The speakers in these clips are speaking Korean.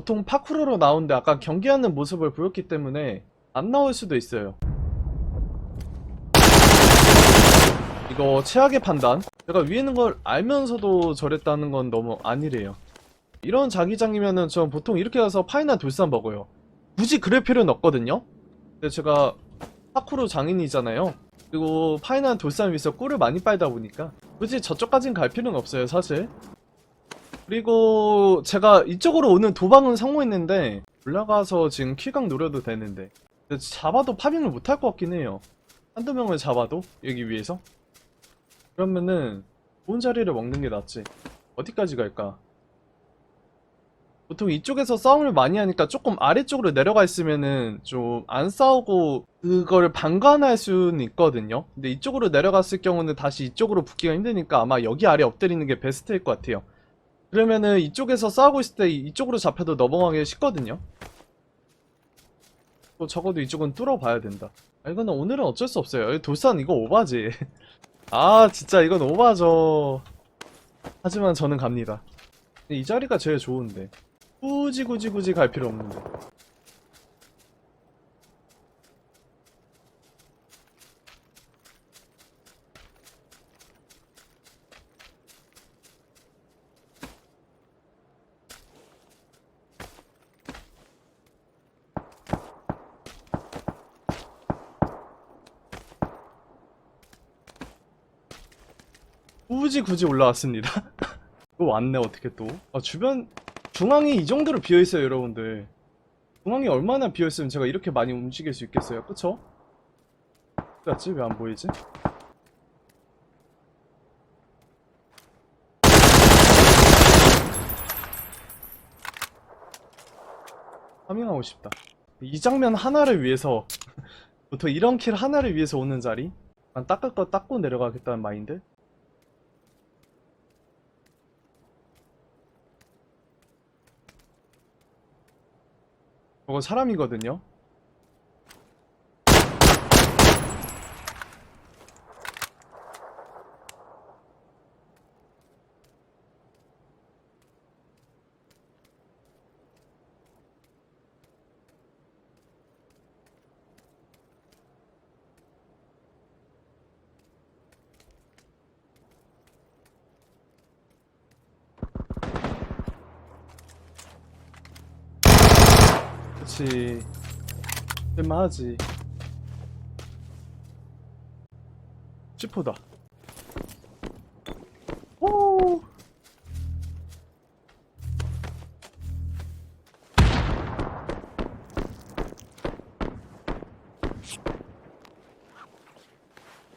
보통 파쿠르로 나오는데 아까 경기하는 모습을 보였기 때문에 안 나올 수도 있어요. 이거 최악의 판단. 제가 위에 있는 걸 알면서도 저랬다는 건 너무 아니래요. 이런 자기장이면은 전 보통 이렇게 가서 파이나 돌산 먹어요. 굳이 그럴 필요는 없거든요. 근데 제가 파쿠르 장인이잖아요. 그리고 파이나 돌산 위에서 꿀을 많이 빨다 보니까 굳이 저쪽까진 갈 필요는 없어요, 사실. 그리고 제가 이쪽으로 오는 도방은 성공했는데 올라가서 지금 킬각 노려도 되는데 잡아도 파밍을 못할 것 같긴 해요. 한두 명을 잡아도 여기 위에서 그러면은 좋은 자리를 먹는 게 낫지. 어디까지 갈까? 보통 이쪽에서 싸움을 많이 하니까 조금 아래쪽으로 내려가 있으면은 좀 안 싸우고 그거를 방관할 수는 있거든요. 근데 이쪽으로 내려갔을 경우는 다시 이쪽으로 붙기가 힘드니까 아마 여기 아래 엎드리는 게 베스트일 것 같아요. 그러면은 이쪽에서 싸우고 있을 때 이쪽으로 잡혀도 넘어가기 쉽거든요. 뭐 적어도 이쪽은 뚫어봐야 된다. 아, 이거는 오늘은 어쩔 수 없어요. 이 돌산 이거 오바지. 아 진짜 이건 오바죠. 하지만 저는 갑니다. 이 자리가 제일 좋은데. 굳이 굳이 굳이 갈 필요 없는데. 굳이 굳이 올라왔습니다. 또 왔네 어떻게 또? 아 주변 중앙이 이 정도로 비어 있어요 여러분들. 중앙이 얼마나 비어 있으면 제가 이렇게 많이 움직일 수 있겠어요, 그쵸? 어디 왜안 보이지? 파밍하고 싶다. 이 장면 하나를 위해서 보통 이런 킬 하나를 위해서 오는 자리? 난 닦을 거 닦고 내려가겠다는 마인드? 저거 사람이거든요. 그치. 쓸만하지. 찌포다. 오!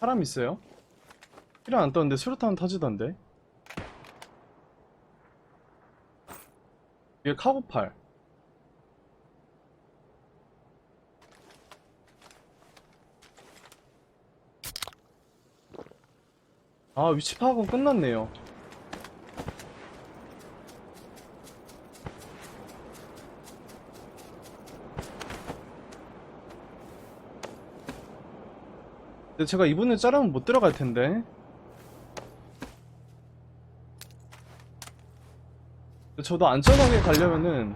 사람 있어요? 필요 안 떴는데 수류탄 터지던데? 이게 카고팔. 아 위치 파악은 끝났네요. 근데 제가 이분을 자르면 못 들어갈 텐데. 저도 안전하게 가려면은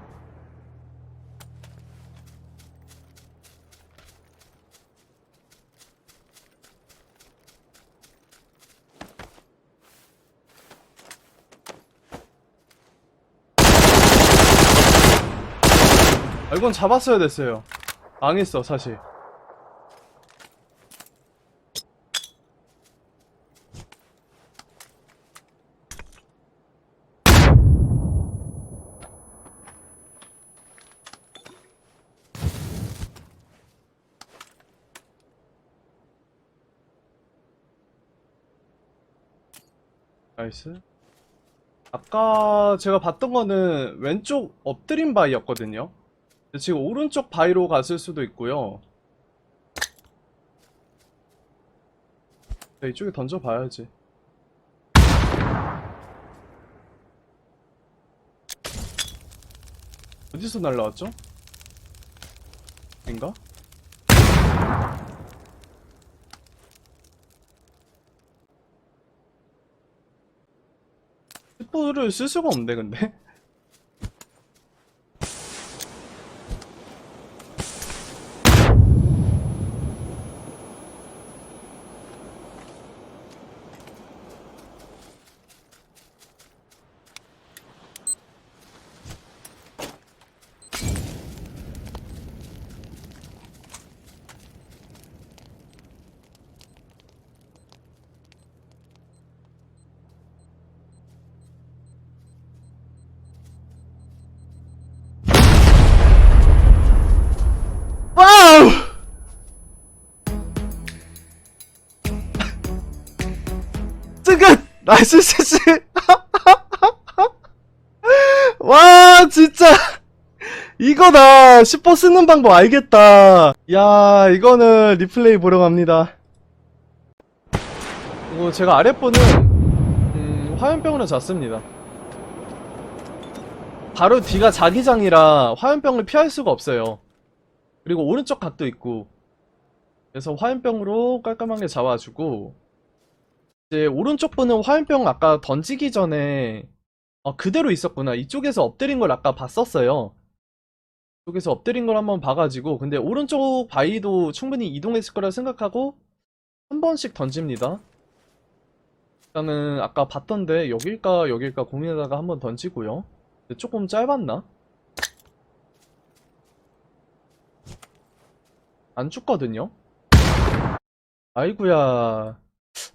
아, 이건 잡았어야 됐어요. 망했어, 사실. 나이스. 아까 제가 봤던 거는 왼쪽 엎드린 바위였거든요. 지금 오른쪽 바위로 갔을 수도 있고요. 네, 이쪽에 던져봐야지. 어디서 날라왔죠? 인가? 스포를 쓸 수가 없네 근데 나이스 CC! 와, 진짜! 이거다! 10호 쓰는 방법 알겠다! 야, 이거는 리플레이 보러 갑니다. 그리고 제가 아랫부는, 음, 화염병으로 잤습니다. 바로 뒤가 자기장이라 화염병을 피할 수가 없어요. 그리고 오른쪽 각도 있고. 그래서 화염병으로 깔끔하게 잡아주고, 이제 오른쪽 분은 화염병 아까 던지기 전에 어, 그대로 있었구나. 이쪽에서 엎드린 걸 아까 봤었어요. 이쪽에서 엎드린 걸 한번 봐가지고 근데 오른쪽 바위도 충분히 이동했을 거라 생각하고 한 번씩 던집니다. 일단은 아까 봤던데 여길까 여길까 고민하다가 한번 던지고요. 조금 짧았나? 안 죽거든요? 아이구야.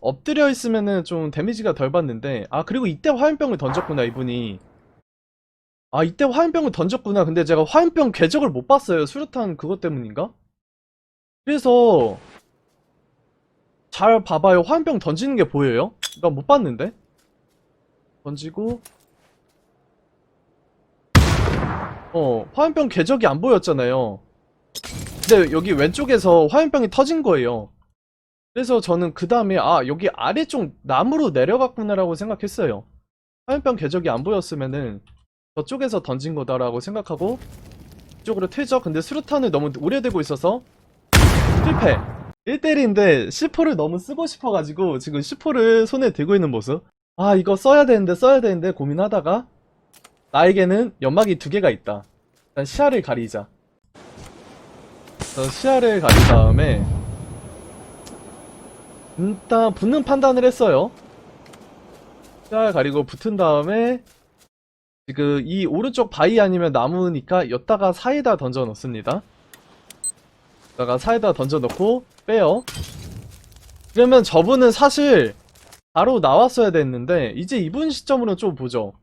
엎드려 있으면은 좀 데미지가 덜 받는데 아 그리고 이때 화염병을 던졌구나 이분이. 아 이때 화염병을 던졌구나. 근데 제가 화염병 궤적을 못 봤어요 수류탄 그것 때문인가? 그래서 잘 봐봐요. 화염병 던지는 게 보여요? 나 못 봤는데? 던지고. 어 화염병 궤적이 안 보였잖아요. 근데 여기 왼쪽에서 화염병이 터진 거예요 그래서 저는 그 다음에 아 여기 아래쪽 나무로 내려갔구나라고 생각했어요. 화염병 궤적이 안 보였으면은 저쪽에서 던진 거다라고 생각하고 이쪽으로 퇴적 근데 수류탄을 너무 오래되고 있어서 실패. 1대1인데 C4를 너무 쓰고 싶어가지고 지금 C4를 손에 들고 있는 모습. 아 이거 써야 되는데 써야 되는데 고민하다가 나에게는 연막이 두 개가 있다. 일단 시야를 가리자. 그래서 시야를 가린 다음에 일단 붙는 판단을 했어요. 자 가리고 붙은 다음에 지금 이 오른쪽 바위 아니면 나무니까 여기다가 사이다 던져 넣습니다. 여기다가 사이다 던져 넣고 빼요. 그러면 저분은 사실 바로 나왔어야 됐는데 이제 이분 시점으로는 좀 보죠.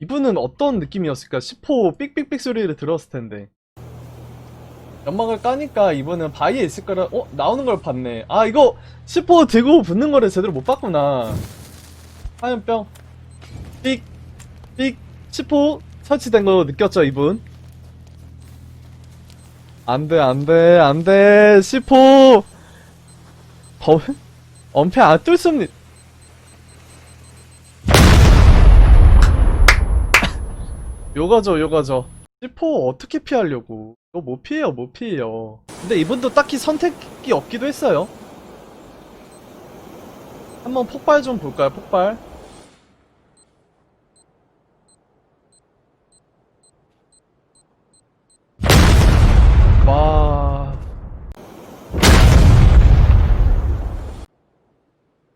이분은 어떤 느낌이었을까? 10호 삑삑삑 소리를 들었을 텐데. 연막을 까니까 이분은 바위에 있을 거라 어? 나오는 걸 봤네. 아 이거 10호 들고 붙는 거를 제대로 못 봤구나. 화염병. 삑. 삑. 10호 설치된 거 느꼈죠 이분? 안돼 안돼 안돼. 10호 더 엄폐 안 뚫습니다 요거죠 요거죠. 10호 어떻게 피하려고 이거 못 피해요 못 피해요. 근데 이분도 딱히 선택이 없기도 했어요. 한번 폭발 좀 볼까요 폭발? 와.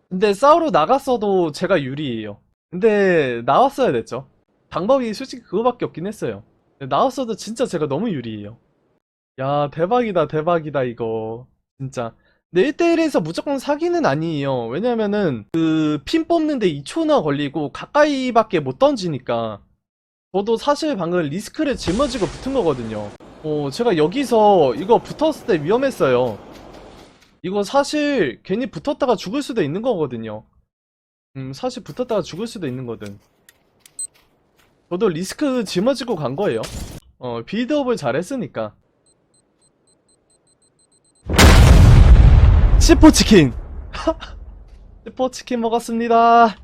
근데 싸우러 나갔어도 제가 유리해요. 근데 나왔어야 됐죠. 방법이 솔직히 그거밖에 없긴 했어요 나왔어도 진짜 제가 너무 유리해요. 야, 대박이다, 대박이다, 이거. 진짜. 근데 1대1에서 무조건 사기는 아니에요. 왜냐면은, 그, 핀 뽑는데 2초나 걸리고 가까이밖에 못 던지니까. 저도 사실 방금 리스크를 짊어지고 붙은 거거든요. 어, 제가 여기서 이거 붙었을 때 위험했어요. 이거 사실 괜히 붙었다가 죽을 수도 있는 거거든요. 음, 사실 붙었다가 죽을 수도 있는 거든. 저도 리스크 짊어지고 간 거예요. 어, 빌드업을 잘 했으니까. 시포 치킨! 시포 치킨 먹었습니다.